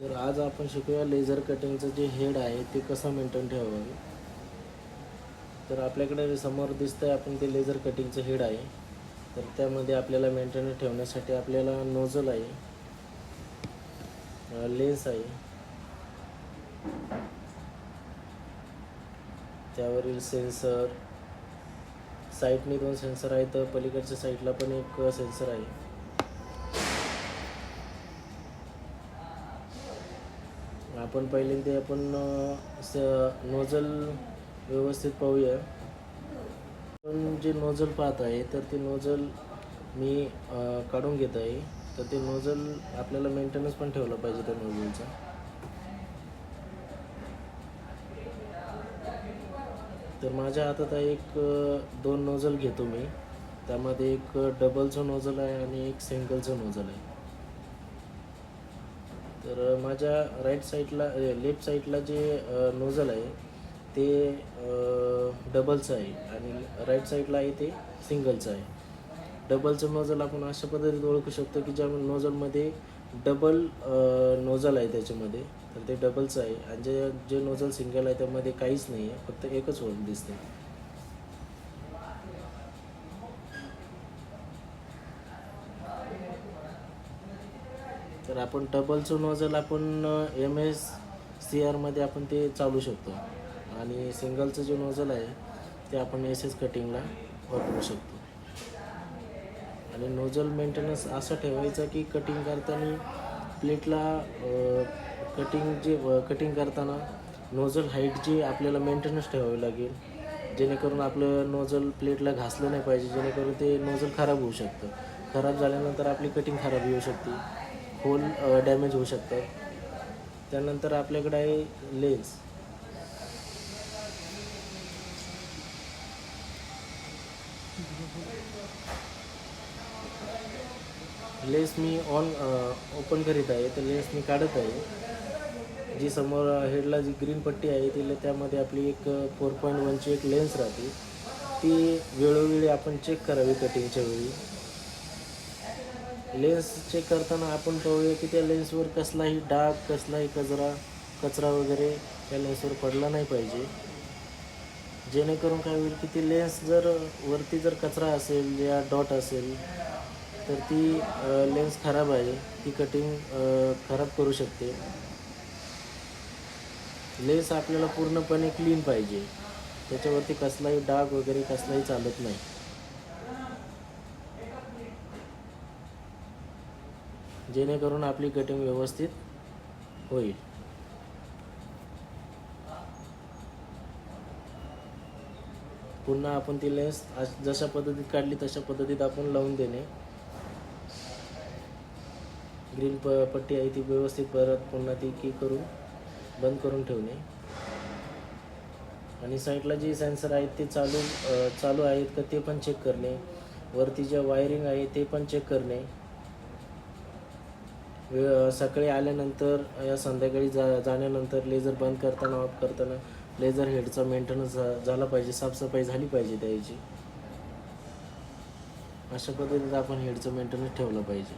तर आज आपण शिकूया लेझर कटिंगचं जे हेड आहे ते कसं मेंटेन ठेवावं? तर आपल्याकडे समोर दिसतं आहे आपण ते लेझर कटिंगचं हेड आहे. तर त्यामध्ये आपल्याला मेंटेन ठेवण्यासाठी आपल्याला नोझल आहे लेन्स आहे. त्यावरील सेन्सर साईडने दोन सेन्सर आहेत पलीकडच्या साईडला पण एक सेन्सर आहे. आपण पहिल्यांदा आपण स नोझल व्यवस्थित पाहूया. आपण जे नोझल पाहत आहे तर ते नोझल मी काढून घेत आहे. तर ते नोझल आपल्याला मेंटेनन्स पण ठेवलं पाहिजे त्या नोझलचा. तर माझ्या हातात आहे एक दोन नोझल घेतो मी. त्यामध्ये एक डबलचं नोझल आहे आणि एक सिंगलचं नोझल आहे. तर माझ्या राईट साईडला लेफ्ट साईडला जे नोझल आहे ते डबलचं आहे आणि राईट साईडला आहे ते सिंगलचं आहे. डबलचं नोझल आपण अशा पद्धतीत ओळखू शकतो की ज्या नोझलमध्ये डबल नोझल आहे त्याच्यामध्ये. तर ते डबलचं आहे आणि जे जे नोझल सिंगल आहे त्यामध्ये काहीच नाही आहे फक्त एकच होल दिसते. तर आपण टबलचं नोझल आपण एम एस सी आरमध्ये आपण ते चालू शकतो. आणि सिंगलचं जे नोझल आहे ते आपण एस एस कटिंगला वापरू शकतो. आणि नोझल मेंटेनन्स असं ठेवायचं की कटिंग करताना प्लेटला कटिंग जे कटिंग करताना नोझल हाईट जी आपल्याला मेंटेनन्स ठेवावी लागेल जेणेकरून आपलं नोझल प्लेटला घासलं नाही पाहिजे जेणेकरून ते नोझल खराब होऊ शकतं. खराब झाल्यानंतर आपली कटिंग खराब येऊ शकते. होल डॅमेज होऊ शकतात त्यानंतर आपल्याकडे आहे लेन्स लेन्स मी ऑन ओपन करीत आहे. तर लेन्स मी काढत आहे. जी समोर हेडला जी ग्रीन पट्टी आहे तिला त्यामध्ये आपली एक फोर पॉईंट वनची एक लेन्स राहते. ती वेळोवेळी आपण चेक करावी कटिंगच्या वेळी. लेन्स चेक करताना आपण पाहूया की त्या लेन्सवर कसलाही डाग कसलाही कचरा कचरा वगैरे त्या लेन्सवर पडला नाही पाहिजे. जेणेकरून काय होईल की ती लेन्स जर वरती जर कचरा असेल या डॉट असेल तर ती लेन्स खराब आहे. ती कटिंग खराब करू शकते. लेन्स आपल्याला पूर्णपणे क्लीन पाहिजे. त्याच्यावरती कसलाही डाग वगैरे कसलाही चालत नाही. जेणेकरून आपली कटिंग व्यवस्थित होईल. पुन्हा आपण ती लेन्स आज- जशा पद्धतीत काढली तशा पद्धतीत आपण लावून देणे. ग्रीन प पट्टी आहे ती व्यवस्थित परत पुन्हा ती की करून बंद करून ठेवणे. आणि साईडला जे सेन्सर आहेत ते चालू चालू आहेत का ते पण चेक करणे. वरती जे वायरिंग आहे ते पण चेक करणे. सकाळी आल्यानंतर या संध्याकाळी जा जाण्यानंतर लेझर बंद करताना ऑफ करताना लेझर हेडचा मेंटेनन्स झाला पाहिजे साफसफाई झाली पाहिजे त्याची. अशा पद्धतीने आपण हेडचं मेंटेनन्स ठेवलं पाहिजे.